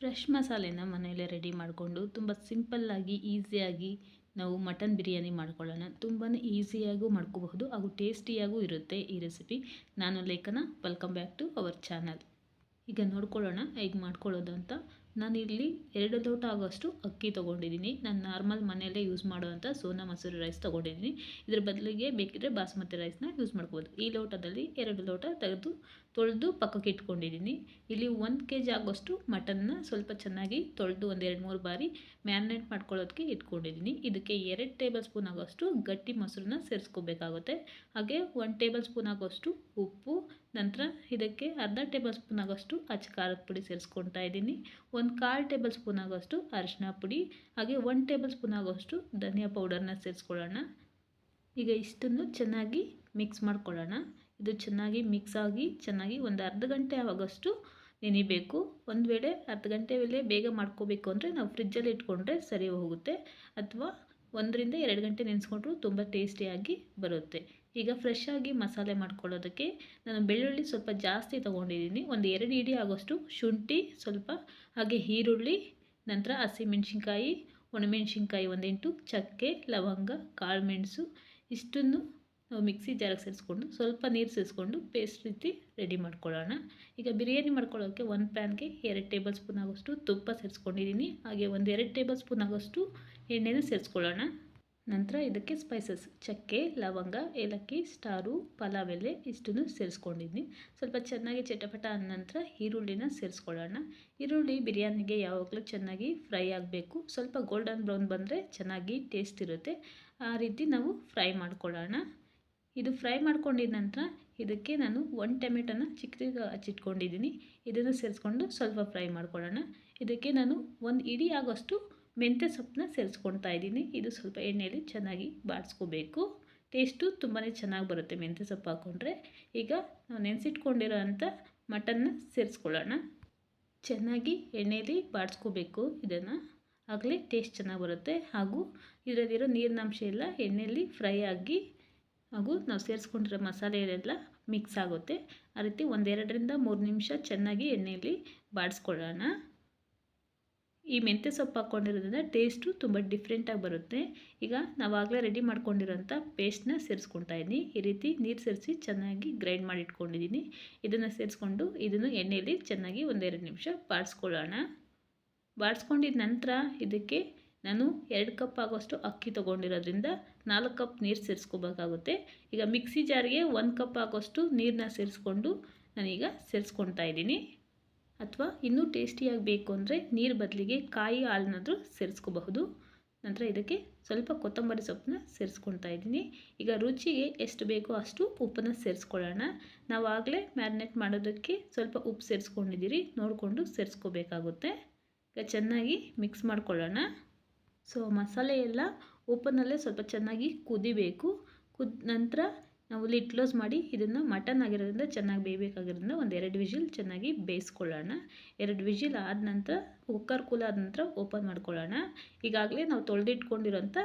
Fresh ಮಸಾಲೆನ ಮನೆಯಲ್ಲೇ ready ಮಾಡಿಕೊಂಡು ತುಂಬ ಸಿಂಪಲ್ಲಾಗಿ ಈಸಿಯಾಗಿ ನಾವು ಮಟನ್ ಬಿರಿಯಾನಿ ಮಾಡ್ಕೊಳ್ಳೋಣ. ತುಂಬಾ ಈಸಿಯಾಗೂ ಮಾಡ್ಕೋಬಹುದು ಹಾಗೂ ಟೇಸ್ಟಿಯಾಗೂ ಇರುತ್ತೆ ಈ ರೆಸಿಪಿ. ನಾನು Lekhana, welcome back to our channel. ಈಗ ನೋಡ್ಕೊಳ್ಳೋಣ, ಹೇಗೆ ಮಾಡ್ಕೊಳ್ಳೋದು ಅಂತ. ನಾನಿಲ್ಲಿ ಎರಡು ಲೋಟ ಆಗೋಷ್ಟು ಅಕ್ಕಿ ತೊಗೊಂಡಿದ್ದೀನಿ. ನಾನು ನಾರ್ಮಲ್ ಮನೆಯಲ್ಲೇ ಯೂಸ್ ಮಾಡುವಂಥ ಸೋನಾ ಮಸೂರಿ ರೈಸ್ ತೊಗೊಂಡಿದ್ದೀನಿ. ಇದ್ರ ಬದಲಿಗೆ ಬೇಕಿದ್ರೆ ಬಾಸ್ಮತಿ ರೈಸ್ನ ಯೂಸ್ ಮಾಡ್ಬೋದು. ಈ ಲೋಟದಲ್ಲಿ ಎರಡು ಲೋಟ ತೆಗೆದು ತೊಳೆದು ಪಕ್ಕಕ್ಕೆ ಇಟ್ಕೊಂಡಿದ್ದೀನಿ. ಇಲ್ಲಿ ಒಂದು ಕೆ ಜಿ ಆಗೋಷ್ಟು ಮಟನ್ನ ಸ್ವಲ್ಪ ಚೆನ್ನಾಗಿ ತೊಳೆದು ಒಂದು ಎರಡು ಮೂರು ಬಾರಿ ಮ್ಯಾರಿನೇಟ್ ಮಾಡ್ಕೊಳ್ಳೋದಕ್ಕೆ ಇಟ್ಕೊಂಡಿದ್ದೀನಿ. ಇದಕ್ಕೆ ಎರಡು ಟೇಬಲ್ ಸ್ಪೂನ್ ಆಗೋಷ್ಟು ಗಟ್ಟಿ ಮೊಸರನ್ನ ಸೇರಿಸ್ಕೋಬೇಕಾಗುತ್ತೆ. ಹಾಗೆ ಒಂದು ಟೇಬಲ್ ಸ್ಪೂನ್ ಆಗೋಷ್ಟು ಉಪ್ಪು, ನಂತರ ಇದಕ್ಕೆ ಅರ್ಧ ಟೇಬಲ್ ಸ್ಪೂನ್ ಆಗೋಷ್ಟು ಅಚ್ಚ ಖಾರದ ಪುಡಿ ಸೇರಿಸ್ಕೊತಾ ಇದ್ದೀನಿ. ಒಂದು ಕಾಲು ಟೇಬಲ್ ಸ್ಪೂನ್ ಆಗೋಷ್ಟು ಅರಿಶಿನ ಪುಡಿ, ಹಾಗೆ ಒಂದು ಟೇಬಲ್ ಸ್ಪೂನ್ ಆಗೋಷ್ಟು ಧನಿಯಾ ಪೌಡರ್ನ ಸೇರಿಸ್ಕೊಳ್ಳೋಣ. ಈಗ ಇಷ್ಟನ್ನು ಚೆನ್ನಾಗಿ ಮಿಕ್ಸ್ ಮಾಡ್ಕೊಳ್ಳೋಣ. ಇದು ಚೆನ್ನಾಗಿ ಮಿಕ್ಸ್ ಆಗಿ ಚೆನ್ನಾಗಿ ಒಂದು ಅರ್ಧ ಗಂಟೆ ಆಗೋಷ್ಟು ನೆನಿಬೇಕು. ಒಂದು ವೇಳೆ ಅರ್ಧ ಗಂಟೆ ವೇಳೆ ಬೇಗ ಮಾಡ್ಕೋಬೇಕು ಅಂದರೆ ನಾವು ಫ್ರಿಜ್ಜಲ್ಲಿ ಇಟ್ಕೊಂಡ್ರೆ ಸರಿ ಹೋಗುತ್ತೆ. ಅಥವಾ ಒಂದರಿಂದ ಎರಡು ಗಂಟೆ ನೆನೆಸ್ಕೊಂಡ್ರು ತುಂಬ ಟೇಸ್ಟಿಯಾಗಿ ಬರುತ್ತೆ. ಈಗ ಫ್ರೆಶ್ ಆಗಿ ಮಸಾಲೆ ಮಾಡ್ಕೊಳ್ಳೋದಕ್ಕೆ ನಾನು ಬೆಳ್ಳುಳ್ಳಿ ಸ್ವಲ್ಪ ಜಾಸ್ತಿ ತೊಗೊಂಡಿದ್ದೀನಿ. ಒಂದು ಎರಡು ಇಡಿ ಆಗೋಷ್ಟು ಶುಂಠಿ, ಸ್ವಲ್ಪ ಹಾಗೆ ಈರುಳ್ಳಿ, ನಂತರ ಹಸಿಮೆಣ್ಸಿನ್ಕಾಯಿ, ಒಣಮೆಣ್ಸಿನ್ಕಾಯಿ ಒಂದೆಂಟು, ಚಕ್ಕೆ, ಲವಂಗ ಕಾಳುಮೆಣಸು ಇಷ್ಟನ್ನು ಮಿಕ್ಸಿ ಜಾರಿಗೆ ಸೇರಿಸ್ಕೊಂಡು ಸ್ವಲ್ಪ ನೀರು ಸೇರಿಸ್ಕೊಂಡು ಪೇಸ್ಟ್ ರೀತಿ ರೆಡಿ ಮಾಡ್ಕೊಳ್ಳೋಣ. ಈಗ ಬಿರಿಯಾನಿ ಮಾಡ್ಕೊಳ್ಳೋಕ್ಕೆ ಒಂದು ಪ್ಯಾನ್ಗೆ ಎರಡು ಟೇಬಲ್ ಸ್ಪೂನ್ ಆಗೋಷ್ಟು ತುಪ್ಪ ಸೇರಿಸ್ಕೊಂಡಿದ್ದೀನಿ. ಹಾಗೆ ಒಂದು ಎರಡು ಟೇಬಲ್ ಸ್ಪೂನ್ ಆಗೋಷ್ಟು ಎಣ್ಣೆನ ಸೇರಿಸ್ಕೊಳ್ಳೋಣ. ನಂತರ ಇದಕ್ಕೆ ಸ್ಪೈಸಸ್ ಚಕ್ಕೆ, ಲವಂಗ, ಏಲಕ್ಕಿ, ಸ್ಟಾರು ಪಲಾವ್ ಎಲೆ ಇಷ್ಟನ್ನು ಸೇರಿಸ್ಕೊಂಡಿದ್ದೀನಿ. ಸ್ವಲ್ಪ ಚೆನ್ನಾಗಿ ಚಟಪಟ ಆದ ನಂತರ ಈರುಳ್ಳಿನ ಸೇರಿಸ್ಕೊಳ್ಳೋಣ. ಈರುಳ್ಳಿ ಬಿರಿಯಾನಿಗೆ ಯಾವಾಗಲೂ ಚೆನ್ನಾಗಿ ಫ್ರೈ ಆಗಬೇಕು. ಸ್ವಲ್ಪ ಗೋಲ್ಡನ್ ಬ್ರೌನ್ ಬಂದರೆ ಚೆನ್ನಾಗಿ ಟೇಸ್ಟ್ ಇರುತ್ತೆ. ಆ ರೀತಿ ನಾವು ಫ್ರೈ ಮಾಡ್ಕೊಳ್ಳೋಣ. ಇದು ಫ್ರೈ ಮಾಡ್ಕೊಂಡಿದ ನಂತರ ಇದಕ್ಕೆ ನಾನು ಒಂದು ಟೊಮೆಟೊನ ಚಿಕ್ಕದಾಗಿ ಹಚ್ಚಿಟ್ಕೊಂಡಿದ್ದೀನಿ. ಇದನ್ನು ಸೇರಿಸ್ಕೊಂಡು ಸ್ವಲ್ಪ ಫ್ರೈ ಮಾಡ್ಕೊಳ್ಳೋಣ. ಇದಕ್ಕೆ ನಾನು ಒಂದು ಇಡಿ ಆಗೋಷ್ಟು ಮೆಂತ್ಯ ಸೊಪ್ಪನ್ನ ಸೇರಿಸ್ಕೊಳ್ತಾ ಇದ್ದೀನಿ. ಇದು ಸ್ವಲ್ಪ ಎಣ್ಣೆಯಲ್ಲಿ ಚೆನ್ನಾಗಿ ಬಾಡಿಸ್ಕೋಬೇಕು ಟೇಸ್ಟು ತುಂಬಾ ಚೆನ್ನಾಗಿ ಬರುತ್ತೆ ಮೆಂತ್ಯ ಸೊಪ್ಪು ಹಾಕ್ಕೊಂಡ್ರೆ. ಈಗ ನಾವು ನೆನೆಸಿಟ್ಕೊಂಡಿರೋ ಅಂಥ ಮಟನ್ನ ಸೇರಿಸ್ಕೊಳ್ಳೋಣ. ಚೆನ್ನಾಗಿ ಎಣ್ಣೆಯಲ್ಲಿ ಬಾಡಿಸ್ಕೋಬೇಕು ಇದನ್ನು. ಆಗಲೇ ಟೇಸ್ಟ್ ಚೆನ್ನಾಗಿ ಬರುತ್ತೆ. ಹಾಗೂ ಇದರಲ್ಲಿರೋ ನೀರಿನಂಶ ಎಲ್ಲ ಎಣ್ಣೆಯಲ್ಲಿ ಫ್ರೈ ಆಗಿ ಹಾಗೂ ನಾವು ಸೇರಿಸ್ಕೊಂಡಿರೋ ಮಸಾಲೆಯೆಲ್ಲ ಮಿಕ್ಸ್ ಆಗುತ್ತೆ. ಆ ರೀತಿ ಒಂದೆರಡರಿಂದ ಮೂರು ನಿಮಿಷ ಚೆನ್ನಾಗಿ ಎಣ್ಣೆಯಲ್ಲಿ ಬಾಡಿಸ್ಕೊಳ್ಳೋಣ. ಈ ಮೆಂತ್ಯ ಸೊಪ್ಪು ಹಾಕ್ಕೊಂಡಿರೋದ್ರಿಂದ ಟೇಸ್ಟು ತುಂಬ ಡಿಫ್ರೆಂಟಾಗಿ ಬರುತ್ತೆ. ಈಗ ನಾವಾಗಲೇ ರೆಡಿ ಮಾಡ್ಕೊಂಡಿರೋಂಥ ಪೇಸ್ಟ್ನ ಸೇರಿಸ್ಕೊಳ್ತಾ ಇದ್ದೀನಿ. ಈ ರೀತಿ ನೀರು ಸೇರಿಸಿ ಚೆನ್ನಾಗಿ ಗ್ರೈಂಡ್ ಮಾಡಿ ಇಟ್ಕೊಂಡಿದ್ದೀನಿ. ಇದನ್ನು ಸೇರಿಸ್ಕೊಂಡು ಇದನ್ನು ಎಣ್ಣೆಯಲ್ಲಿ ಚೆನ್ನಾಗಿ ಒಂದೆರಡು ನಿಮಿಷ ಬಾಡಿಸ್ಕೊಳ್ಳೋಣ. ಬಾಡಿಸ್ಕೊಂಡಿದ ನಂತರ ಇದಕ್ಕೆ ನಾನು ಎರಡು ಕಪ್ ಆಗೋಷ್ಟು ಅಕ್ಕಿ ತೊಗೊಂಡಿರೋದ್ರಿಂದ ನಾಲ್ಕು ಕಪ್ ನೀರು ಸೇರಿಸ್ಕೋಬೇಕಾಗುತ್ತೆ. ಈಗ ಮಿಕ್ಸಿ ಜಾರಿಗೆ ಒಂದು ಕಪ್ ಆಗೋಷ್ಟು ನೀರನ್ನ ಸೇರಿಸ್ಕೊಂಡು ನಾನೀಗ ಸೇರಿಸ್ಕೊತಾ ಇದ್ದೀನಿ. ಅಥವಾ ಇನ್ನೂ ಟೇಸ್ಟಿಯಾಗಿ ಬೇಕು ಅಂದರೆ ನೀರು ಬದಲಿಗೆ ಕಾಯಿ ಹಾಲನ್ನಾದರೂ ಸೇರಿಸ್ಕೋಬಹುದು. ನಂತರ ಇದಕ್ಕೆ ಸ್ವಲ್ಪ ಕೊತ್ತಂಬರಿ ಸೊಪ್ಪನ್ನ ಸೇರಿಸ್ಕೊಳ್ತಾ ಇದ್ದೀನಿ. ಈಗ ರುಚಿಗೆ ಎಷ್ಟು ಬೇಕೋ ಅಷ್ಟು ಉಪ್ಪನ್ನು ಸೇರಿಸ್ಕೊಳ್ಳೋಣ. ನಾವು ಆಗಲೇ ಮ್ಯಾರಿನೇಟ್ ಮಾಡೋದಕ್ಕೆ ಸ್ವಲ್ಪ ಉಪ್ಪು ಸೇರಿಸ್ಕೊಂಡಿದ್ದೀರಿ. ನೋಡಿಕೊಂಡು ಸೇರಿಸ್ಕೋಬೇಕಾಗುತ್ತೆ. ಈಗ ಚೆನ್ನಾಗಿ ಮಿಕ್ಸ್ ಮಾಡ್ಕೊಳ್ಳೋಣ. ಸೊ ಮಸಾಲೆ ಎಲ್ಲ ಓಪನಲ್ಲೇ ಸ್ವಲ್ಪ ಚೆನ್ನಾಗಿ ಕುದಿಬೇಕು. ಕುದ ನಂತರ ನಾವು ಲಿಡ್ ಕ್ಲೋಸ್ ಮಾಡಿ ಇದನ್ನು ಮಟನ್ ಆಗಿರೋದ್ರಿಂದ ಚೆನ್ನಾಗಿ ಬೇಯಬೇಕಾಗಿರೋದ್ರಿಂದ ಒಂದು ಎರಡು ವಿಜಿಲ್ ಚೆನ್ನಾಗಿ ಬೇಯಿಸ್ಕೊಳ್ಳೋಣ. ಎರಡು ವಿಜಿಲ್ ಆದ ನಂತರ ಕುಕ್ಕರ್ ಕೂಲ್ ಆದ ನಂತರ ಓಪನ್ ಮಾಡ್ಕೊಳ್ಳೋಣ. ಈಗಾಗಲೇ ನಾವು ತೊಳೆದಿಟ್ಕೊಂಡಿರೋಂಥ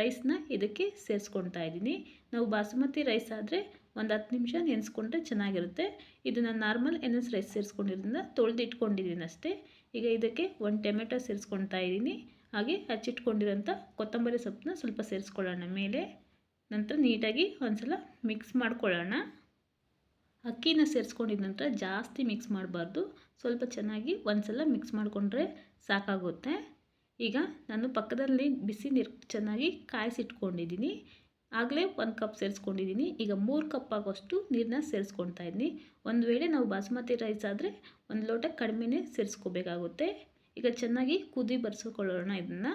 ರೈಸ್ನ ಇದಕ್ಕೆ ಸೇರಿಸ್ಕೊಳ್ತಾ ಇದ್ದೀನಿ. ನಾವು ಬಾಸುಮತಿ ರೈಸ್ ಆದರೆ ಒಂದು ಹತ್ತು ನಿಮಿಷ ನೆನೆಸ್ಕೊಂಡ್ರೆ ಚೆನ್ನಾಗಿರುತ್ತೆ. ಇದನ್ನು ನಾನು ನಾರ್ಮಲ್ ಎನ್ ರೈಸ್ ಸೇರಿಸ್ಕೊಂಡಿರೋದ್ರಿಂದ ತೊಳೆದಿಟ್ಕೊಂಡಿದ್ದೀನಿ ಅಷ್ಟೇ ಈಗ ಇದಕ್ಕೆ ಒಂದು ಟೊಮೆಟೊ ಸೇರಿಸ್ಕೊಳ್ತಾ ಇದ್ದೀನಿ. ಹಾಗೆ ಹಚ್ಚಿಟ್ಕೊಂಡಿರೋಂಥ ಕೊತ್ತಂಬರಿ ಸೊಪ್ಪನ್ನ ಸ್ವಲ್ಪ ಸೇರಿಸ್ಕೊಳ್ಳೋಣ. ಮೇಲೆ ನಂತರ ನೀಟಾಗಿ ಒಂದು ಸಲ ಮಿಕ್ಸ್ ಮಾಡ್ಕೊಳ್ಳೋಣ. ಅಕ್ಕಿನ ಸೇರಿಸ್ಕೊಂಡಿದ ನಂತರ ಜಾಸ್ತಿ ಮಿಕ್ಸ್ ಮಾಡಬಾರ್ದು. ಸ್ವಲ್ಪ ಚೆನ್ನಾಗಿ ಒಂದು ಸಲ ಮಿಕ್ಸ್ ಮಾಡಿಕೊಂಡ್ರೆ ಸಾಕಾಗುತ್ತೆ. ಈಗ ನಾನು ಪಕ್ಕದಲ್ಲಿ ಬಿಸಿ ನೀರು ಚೆನ್ನಾಗಿ ಕಾಯಿಸಿಟ್ಕೊಂಡಿದ್ದೀನಿ. ಆಗಲೇ ಒಂದು ಕಪ್ ಸೇರಿಸ್ಕೊಂಡಿದ್ದೀನಿ. ಈಗ ಮೂರು ಕಪ್ ಆಗೋಷ್ಟು ನೀರನ್ನ ಸೇರಿಸ್ಕೊಳ್ತಾ ಇದ್ದೀನಿ. ಒಂದು ವೇಳೆ ನಾವು ಬಾಸುಮತಿ ರೈಸ್ ಆದರೆ ಒಂದು ಲೋಟ ಕಡಿಮೆನೇ ಸೇರಿಸ್ಕೋಬೇಕಾಗುತ್ತೆ. ಈಗ ಚೆನ್ನಾಗಿ ಕುದಿ ಬರ್ಸ್ಕೊಳ್ಳೋಣ ಇದನ್ನು.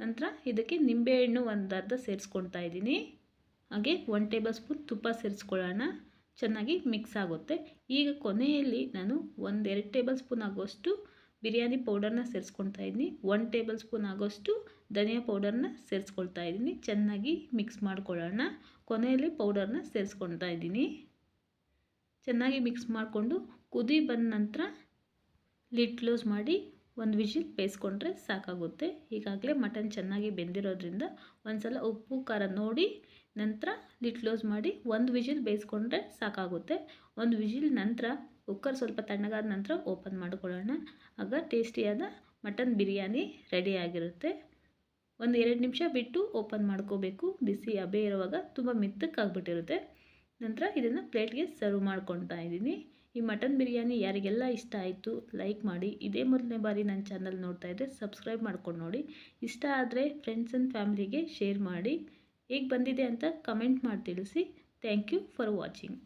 ನಂತರ ಇದಕ್ಕೆ ನಿಂಬೆಹಣ್ಣು ಒಂದು ಅರ್ಧ ಸೇರಿಸ್ಕೊಳ್ತಾ ಇದ್ದೀನಿ. ಹಾಗೆ ಒನ್ ಟೇಬಲ್ ಸ್ಪೂನ್ ತುಪ್ಪ ಸೇರಿಸ್ಕೊಳ್ಳೋಣ. ಚೆನ್ನಾಗಿ ಮಿಕ್ಸ್ ಆಗುತ್ತೆ. ಈಗ ಕೊನೆಯಲ್ಲಿ ನಾನು ಒಂದೆರಡು ಟೇಬಲ್ ಸ್ಪೂನ್ ಆಗೋಷ್ಟು ಬಿರಿಯಾನಿ ಪೌಡರ್ನ ಸೇರಿಸ್ಕೊಳ್ತಾ ಇದ್ದೀನಿ. ಒನ್ ಟೇಬಲ್ ಸ್ಪೂನ್ ಆಗೋಷ್ಟು ಧನಿಯಾ ಪೌಡರ್ನ ಸೇರಿಸ್ಕೊಳ್ತಾ ಇದ್ದೀನಿ. ಚೆನ್ನಾಗಿ ಮಿಕ್ಸ್ ಮಾಡ್ಕೊಳ್ಳೋಣ. ಕೊನೆಯಲ್ಲಿ ಪೌಡರ್ನ ಸೇರಿಸ್ಕೊಳ್ತಾ ಇದ್ದೀನಿ. ಚೆನ್ನಾಗಿ ಮಿಕ್ಸ್ ಮಾಡಿಕೊಂಡು ಕುದಿ ಬಂದ ನಂತರ ಲಿಡ್ ಕ್ಲೋಸ್ ಮಾಡಿ ಒಂದು ವಿಷಿಲ್ ಬೇಯಿಸ್ಕೊಂಡ್ರೆ ಸಾಕಾಗುತ್ತೆ. ಈಗಾಗಲೇ ಮಟನ್ ಚೆನ್ನಾಗಿ ಬೆಂದಿರೋದ್ರಿಂದ ಒಂದು ಸಲ ಉಪ್ಪು, ಖಾರ ನೋಡಿ, ನಂತರ ಲಿಡ್ ಕ್ಲೋಸ್ ಮಾಡಿ ಒಂದು ವಿಷಿಲ್ ಬೇಯಿಸ್ಕೊಂಡ್ರೆ ಸಾಕಾಗುತ್ತೆ. ಒಂದು ವಿಷಿಲ್ ನಂತರ ಕುಕ್ಕರ್ ಸ್ವಲ್ಪ ತಣ್ಣಗಾದ ನಂತರ ಓಪನ್ ಮಾಡ್ಕೊಳ್ಳೋಣ. ಆಗ ಟೇಸ್ಟಿಯಾದ ಮಟನ್ ಬಿರಿಯಾನಿ ರೆಡಿಯಾಗಿರುತ್ತೆ ಒಂದು ಎರಡು ನಿಮಿಷ ಬಿಟ್ಟು ಓಪನ್ ಮಾಡ್ಕೋಬೇಕು. ಬಿಸಿ ಅಬೇ ಇರುವಾಗ ತುಂಬ ಮೆತ್ತಕ್ಕಾಗ್ಬಿಟ್ಟಿರುತ್ತೆ ನಂತರ ಇದನ್ನು ಪ್ಲೇಟ್ಗೆ ಸರ್ವ್ ಮಾಡ್ಕೊತಾ ಇದ್ದೀನಿ. ಈ ಮಟನ್ ಬಿರಿಯಾನಿ ಯಾರಿಗೆಲ್ಲ ಇಷ್ಟ ಆಯಿತು ಲೈಕ್ ಮಾಡಿ. ಇದೇ ಮೊದಲನೇ ಬಾರಿ ನನ್ನ ಚಾನಲ್ ನೋಡ್ತಾ ಇದ್ದರೆ ಸಬ್ಸ್ಕ್ರೈಬ್ ಮಾಡ್ಕೊಂಡು ನೋಡಿ. ಇಷ್ಟ ಆದರೆ ಫ್ರೆಂಡ್ಸ್ ಆ್ಯಂಡ್ ಫ್ಯಾಮಿಲಿಗೆ ಶೇರ್ ಮಾಡಿ. ಹೇಗೆ ಬಂದಿದೆ ಅಂತ ಕಮೆಂಟ್ ಮಾಡಿ ತಿಳಿಸಿ. Thank you for watching